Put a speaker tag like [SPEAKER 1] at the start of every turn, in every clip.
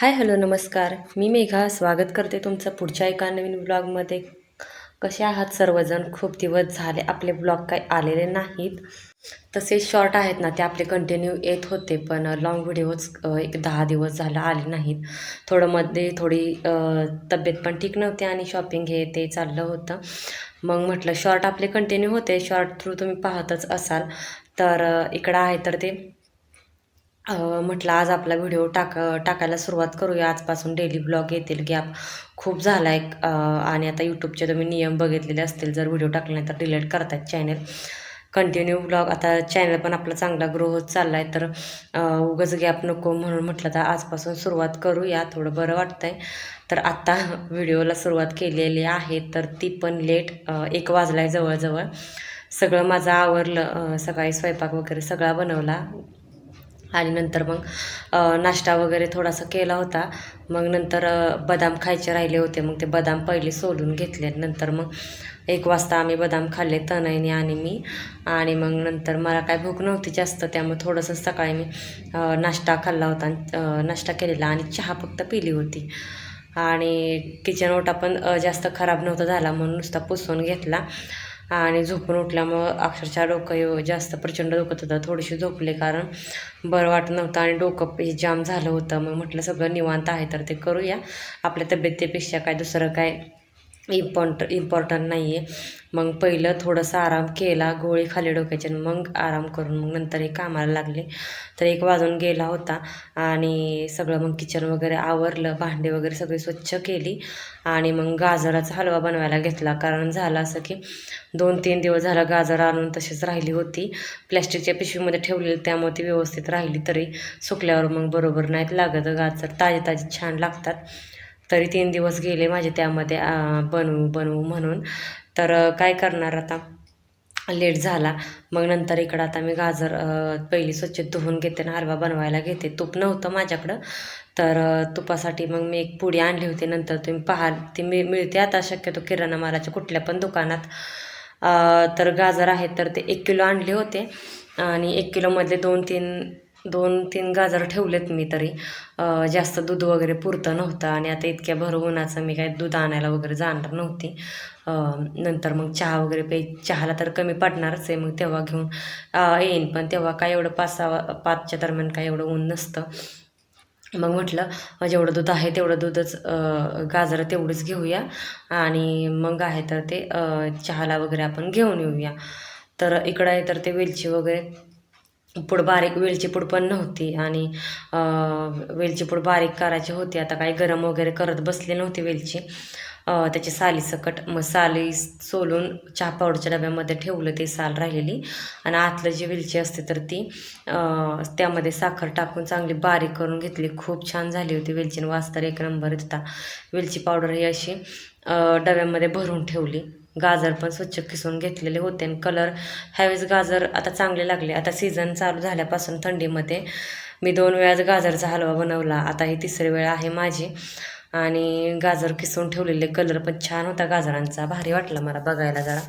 [SPEAKER 1] Hi hello नमस्कार. मी मेघा. स्वागत करते तुमचं पुढच्या एका नवीन ब्लॉगमध्ये. कसे आहात सर्वजण? खूप दिवस झाले आपले ब्लॉग काही आलेले नाहीत. तसे शॉर्ट आहेत ना ते आपले कंटिन्यू येत होते पण लॉंग व्हिडिओज एक दहा दिवस झालं आले नाहीत. थोडं मध्ये थोडी तब्येत पण ठीक नव्हती आणि शॉपिंग हे ते चाललं होतं. मग म्हटलं शॉर्ट आपले कंटिन्यू होते. शॉर्ट थ्रू तुम्ही पाहतच असाल. तर इकडं आहे तर ते म्हटलं आज आपला व्हिडिओ टाक टाकायला सुरुवात करूया. आजपासून डेली ब्लॉग येतील गॅप खूप झाला आहे आणि आता यूट्यूबचे तुम्ही नियम बघितलेले असतील जर व्हिडिओ टाकला नाही तर डिलीट करतात चॅनल कंटिन्यू ब्लॉग आता चॅनल पण आपला चांगला ग्रो होत चालला आहे तर उगाच गॅप नको म्हणून म्हटलं तर आजपासून सुरुवात करूया थोडं बरं वाटतंय. तर आत्ता व्हिडिओला सुरुवात केलेली आहे तर ती पण लेट एक वाजला आहे जवळजवळ. सगळं माझं आवरलं सकाळी स्वयंपाक वगैरे सगळा बनवला. आणि नंतर मग नाश्ता वगैरे थोडासा केला होता. मग नंतर बदाम खायचे राहिले होते. मग ते बदाम पहिले सोलून घेतले नंतर मग एक वाजता आम्ही बदाम खाल्ले तनयनी आणि मी. आणि मग नंतर मला काय भूक नव्हती जास्त त्यामुळे थोडंसं सकाळी मी नाश्ता खाल्ला होता आणि, नाश्ता केलेला आणि चहा फक्त पिली होती. आणि किचन ओटा पण जास्त खराब नव्हता झाला म्हणून नुसता पुसून घेतला. आणि झोपून उठल्यामुळं अक्षरशः डोकं जास्त प्रचंड दुखत होतं. थोडीशी झोपले कारण बरं वाटत नव्हतं आणि डोकं हे जाम झालं होतं. मग म्हटलं सगळं निवांत आहे तर ते करूया. आपल्या तब्येतीपेक्षा काय दुसरं काय इम्पॉर्ट इम्पॉर्टंट नाही आहे मग पहिलं थोडंसं आराम केला गोळी खाली डोक्याच्या मग आराम करून मग नंतर हे कामाला लागले. तर एक वाजून गेला होता आणि सगळं मग किचन वगैरे आवरलं भांडे वगैरे सगळी स्वच्छ केली आणि मग गाजराचा हलवा बनवायला घेतला. कारण झालं असं की दोन तीन दिवस झाला गाजर आणून तशीच राहिली होती. प्लॅस्टिकच्या पिशवीमध्ये ठेवलेली त्यामुळे ती व्यवस्थित राहिली तरी सुकल्यावर मग बरोबर नाहीत लागत. गाजर ताजे ताजे छान लागतात. तरी तीन दिवस गेले माझे त्यामध्ये बनवू बनवू म्हणून. तर काय करणार आता? लेट झाला. मग नंतर इकडं आता मी गाजर पहिली स्वच्छ धुवून घेते आणि हलवा बनवायला घेते. तूप नव्हतं माझ्याकडं. तर तुपासाठी मग मी एक पुडी आणली होती. नंतर तुम्ही पाहाल ती मी मिळते आता शक्यतो किराणा मालाच्या कुठल्या पण दुकानात. तर गाजर आहेत तर ते एक किलो आणले होते. आणि एक किलोमधले दोन तीन दोन तीन गाजर ठेवलेत मी तरी. जास्त दूध वगैरे पुरतं नव्हतं आणि आता इतक्या भर उन्हाचं मी काय दूध आणायला वगैरे जाणार नव्हती. नंतर मग चहा वगैरे पे चहाला तर कमी पडणारच आहे मग तेव्हा घेऊन येईन. पण तेव्हा काय एवढं पाच सहा पाचच्या दरम्यान काय एवढं ऊन नसतं. मग म्हटलं जेवढं दूध आहे तेवढं दूधच गाजरं तेवढंच घेऊया. आणि मग आहे तर ते चहाला वगैरे आपण घेऊन येऊया. तर इकडं आहे तर ते वेलची वगैरे पूड बारीक वेलची पूड पण नव्हती. आणि वेलचीपूड वेलची पूड बारीक करायची होती. आता काही गरम वगैरे करत बसले नव्हती वेलची. त्याची साली सकट मग साली सोलून चहा पावडरच्या डब्यामध्ये ठेवलं ते साल राहिलेली. आणि आतलं जी वेलची असते तर ती त्यामध्ये साखर टाकून चांगली बारीक करून घेतली. खूप छान झाली होती वेलचीने. वास तर एक नंबर होता. वेलची पावडर ही अशी डब्यामध्ये भरून ठेवली. गाजर पण स्वच्छ किसून घेतलेले होते. आणि कलर ह्यावेळेस गाजर आता चांगले लागले. आता सीझन चालू झाल्यापासून थंडीमध्ये मी दोन वेळाच गाजरचा हलवा बनवला. आता ही तिसरी वेळ आहे माझी. आणि गाजर किसून ठेवलेले कलर पण छान होता गाजरांचा. भारी वाटला मला बघायला जरा.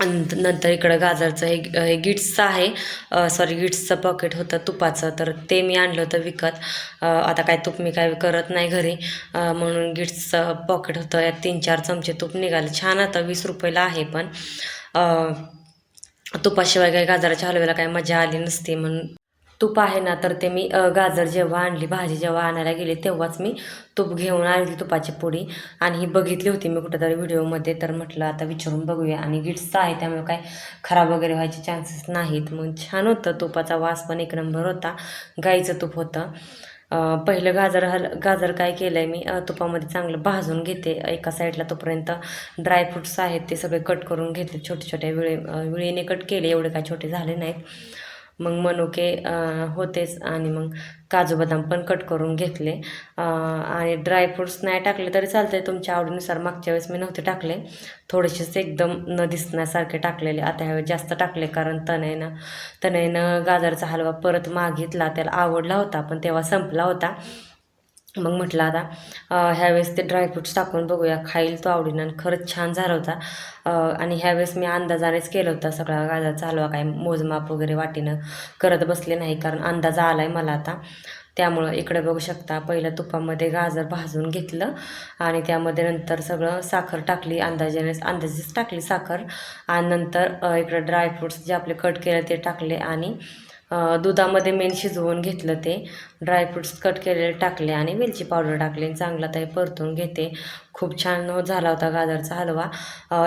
[SPEAKER 1] नंतर इकडं गाजरचं हे हे गिट्सचं आहे. सॉरी गिट्सचं पॉकेट होतं तुपाचं तर ते मी आणलं होतं विकत. आता काय तूप मी काय करत नाही घरी. म्हणून गिट्सचं पॉकेट होतं. यात तीन चार चमचे तूप निघाले. छान आता वीस रुपयाला आहे पण. तुपाशिवाय काही गाजराच्या हलव्याला काही मजा आली नसती म्हणून. तूप आहे ना तर ते मी गाजर जेव्हा आणली भाजी जेव्हा आणायला गेली तेव्हाच मी तूप घेऊन आणली तुपाची पुडी. आणि ही बघितली होती मी कुठेतरी व्हिडिओमध्ये तर म्हटलं आता विचारून बघूया. आणि गिट्सचं आहे त्यामुळे काय खराब वगैरे व्हायचे चान्सेस नाहीत. मग छान होतं तुपाचा वास पण एक नंबर होता. गाईचं तूप होतं. पहिलं गाजर हल गाजर काय केलं आहे मी तुपामध्ये चांगलं भाजून घेते. एका साईडला तोपर्यंत ड्रायफ्रुट्स आहेत ते सगळे कट करून घेते. छोटे छोटे विळे अ, विळीने कट केले एवढे काय छोटे झाले नाहीत. मग मनुके होतेच आणि मग काजू बदाम पण कट करून घेतले. आणि ड्रायफ्रूट्स नाही टाकले तरी चालते तुमच्या आवडीनुसार मागच्या वेळेस मी नव्हते टाकले. थोडेसेच एकदम न दिसण्यासारखे टाकलेले. आता ह्यावेळेस जास्त टाकले कारण तनयनं तनयनं गाजरचा हलवा परत मागितला. त्याला आवडला होता पण तेव्हा संपला होता. मग म्हटलं आता ह्यावेळेस ते ड्रायफ्रूट्स टाकून बघूया. खाईल तो आवडीनं आणि खरंच छान झाला होता. आणि ह्यावेळेस मी अंदाजानेच केलं होतं सगळा गाजर चालवा काय मोजमाप वगैरे वाटीनं करत बसले नाही कारण अंदाज आला आहे मला आता. त्यामुळं इकडे बघू शकता पहिलं तुपामध्ये गाजर भाजून घेतलं आणि त्यामध्ये नंतर सगळं साखर टाकली अंदाजाने अंदाजेच टाकली साखर. आणि नंतर इकडं ड्रायफ्रूट्स जे आपले कट केले ते टाकले आणि दुधामध्ये मेन शिजवून घेतलं ते. ड्रायफ्रूट्स कट केलेले टाकले आणि वेलची पावडर टाकली आणि चांगला ताई परतून घेते. खूप छान झाला होता गाजरचा हलवा.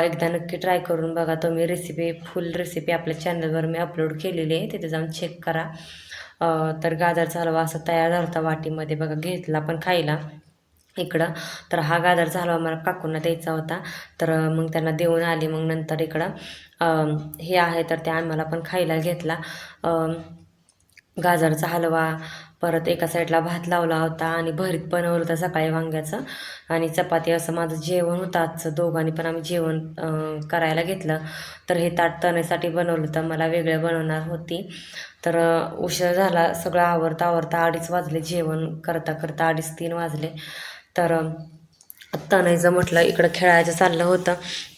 [SPEAKER 1] एकदा नक्की ट्राय करून बघा तुम्ही. रेसिपी फुल रेसिपी आपल्या चॅनलवर मी अपलोड केलेली आहे. तिथे जाऊन चेक करा. तर गाजरचा हलवा असा तयार झाला होता वाटीमध्ये. बघा घेतला पण खायला. इकडं. तर हा गाजरचा हलवा मला काकूंना द्यायचा होता. तर मग त्यांना देऊन आली. मग नंतर इकडं हे आहे तर ते आम्हाला पण खायला घेतला. गाजरचा हलवा परत एका साईडला भात लावला होता आणि भरीत बनवलं होतं सकाळी वांग्याचं. आणि चपाती असं माझं जेवण होतं आजचं. दोघांनी पण आम्ही जेवण करायला घेतलं. तर हे ताट तण्यासाठी बनवलं होतं. मला वेगळं बनवणार होती. तर उशीर झाला. सगळं आवरता आवरता अडीच वाजले. जेवण करता करता अडीच तीन वाजले. तर अं, तणायचं म्हटलं इकडं खेळायचं चाललं होतं.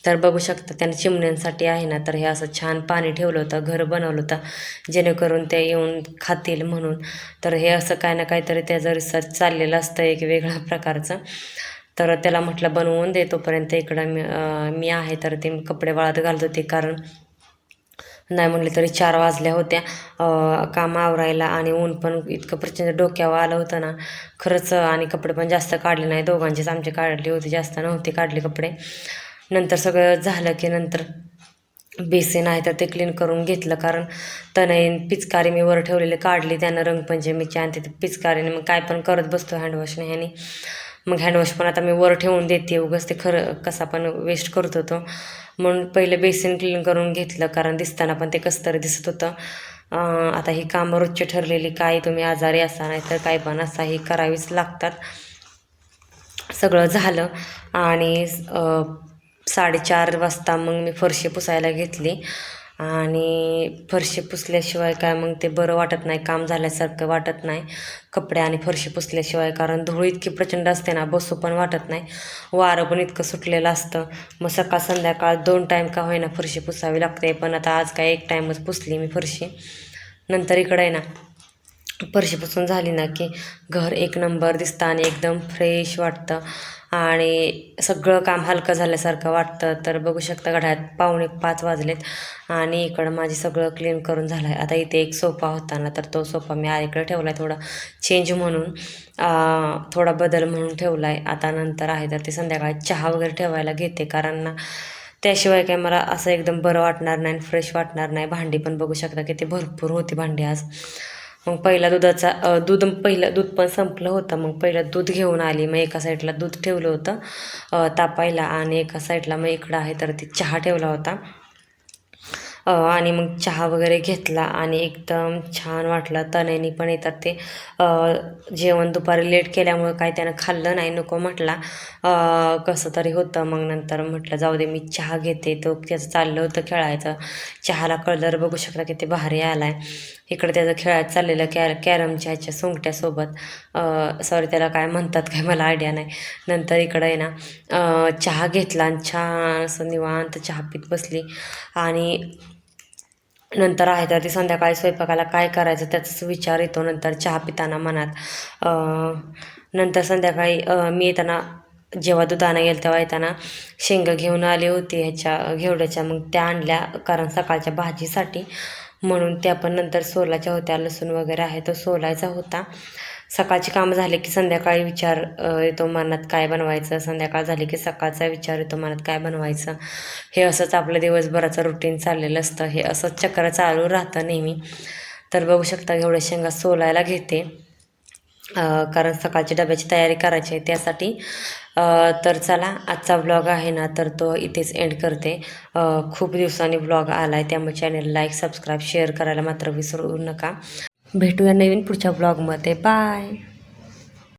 [SPEAKER 1] तर बघू शकता त्याने चिमण्यांसाठी आहे ना तर हे असं छान पाणी ठेवलं होतं घर बनवलं होतं जेणेकरून ते येऊन खातील म्हणून. तर हे असं काय ना काहीतरी त्याचं रिसर्च चाललेलं असतं एक वेगळ्या प्रकारचं. तर त्याला म्हटलं बनवून दे तोपर्यंत इकडं मी मी आहे तर ते कपडे वाळत घालत होते कारण नाही म्हटलं तरी चार वाजल्या होत्या. काम आवरायला आणि ऊन पण इतकं प्रचंड डोक्यावर आलं होतं ना. खरंच आणि कपडे पण जास्त काढले नाही. दोघांचेच आमचे काढले होते. जास्त नव्हते काढले कपडे. नंतर सगळं झालं की नंतर बेसिन आहे तर ते क्लीन करून घेतलं. कारण तनईन पिचकारी मी वर ठेवलेले काढली. त्यानं रंगपंचमीची आणि तिथे पिचकारीने मग काय पण करत बसतो हँडवॉशने ह्याने. मग हँडवॉश पण आता मी वर ठेवून देते. उगाच ते खरं कसा पण वेस्ट करत होतो. म्हणून पहिले बेसिन क्लीन करून घेतलं कारण दिसताना पण ते कसं तरी दिसत होतं. आता ही कामं रोजची ठरलेली काय तुम्ही आजारी असा नाही तर काय पण असा ही करावीच लागतात. सगळं झालं आणि साडेचार वाजता मग मी फरशी पुसायला घेतली. आणि फरशी पुसल्याशिवाय काय मग ते बरं वाटत नाही काम झाल्यासारखं वाटत नाही कपडे आणि फरशी पुसल्याशिवाय. कारण धूळ इतकी प्रचंड असते ना बसू पण वाटत नाही. वारं पण इतकं सुटलेलं असतं. मग सकाळ संध्याकाळ दोन टाईम का होईना फरशी पुसावी लागते. पण आता आज काय एक टाईमच पुसली मी फरशी. नंतर इकडं आहे ना फरशीपासून झाली ना की घर एक नंबर दिसतं आणि एकदम फ्रेश वाटतं. आणि सगळं काम हलकं झाल्यासारखं वाटतं. तर बघू शकता घड्यात पावणे पाच वाजलेत आणि इकडं माझी सगळं क्लीन करून झालं आहे आता इथे एक सोफा होता ना तर तो सोफा मी इकडे ठेवला आहे थोडा चेंज म्हणून. थोडा बदल म्हणून ठेवला आहे आता नंतर आहे तर ते संध्याकाळी चहा वगैरे ठेवायला घेते. कारण ना त्याशिवाय काय मला असं एकदम बरं वाटणार नाही फ्रेश वाटणार नाही. भांडी पण बघू शकता किती भरपूर होती भांडी आज. मग पहिला दुधाचा दूध पहिलं दूध पण संपलं होतं. मग पहिलं दूध घेऊन आली. मग एका साईडला दूध ठेवलं होतं तापायला. आणि एका साईडला मग इकडं आहे तर ते चहा ठेवला होता. आणि मग चहा वगैरे घेतला. आणि एकदम छान वाटलं. तण्यानी पण येतात ते. जेवण दुपारी लेट केल्यामुळं काय त्यानं खाल्लं नाही नको म्हटला. कसं तरी होतं. मग नंतर म्हटलं जाऊ दे मी चहा घेते. तो त्याचं चाललं होतं खेळायचं. चहाला कलर बघू शकता किती भारी आला आहे इकडे त्याचं खेळायचं चाललेलं कॅर कॅरमच्या ह्याच्या सोंगट्यासोबत. सॉरी त्याला काय म्हणतात काय मला आयडिया नाही. नंतर इकडं आहे ना चहा घेतला आणि छान असं निवांत चहा पीत बसली. आणि नंतर आहे तर ती संध्याकाळी स्वयंपाकाला काय करायचं त्याचाच विचार येतो नंतर चहा पिताना मनात. नंतर संध्याकाळी मी येताना जेव्हा दुधाना येईल तेव्हा येताना शेंगा घेऊन आली होती ह्याच्या घेवड्याच्या. मग त्या आणल्या कारण सकाळच्या भाजीसाठी. म्हणून त्या पण नंतर सोलाच्या होत्या लसूण वगैरे आहे तो सोलायचा होता. सकाळची कामं झाले की संध्याकाळी विचार येतो मनात काय बनवायचं संध्याकाळ झाली की सकाळचा विचार येतो मनात काय बनवायचं. हे असंच आपलं दिवसभराचं रुटीन चाललेलं असतं. हे असंच चक्र चालू राहतं नेहमी. तर बघू शकता एवढ्या शेंगा सोलायला घेते. कारण सकाळची डब्याची तयारी करायची आहे त्यासाठी. तर चला आजचा ब्लॉग आहे ना तर तो इथेच एंड करते. खूप दिवसांनी ब्लॉग आला आहे त्यामुळे चॅनल लाईक सबस्क्राईब शेअर करायला मात्र विसरू नका. भेटूया नवीन पुढच्या ब्लॉगमध्ये बाय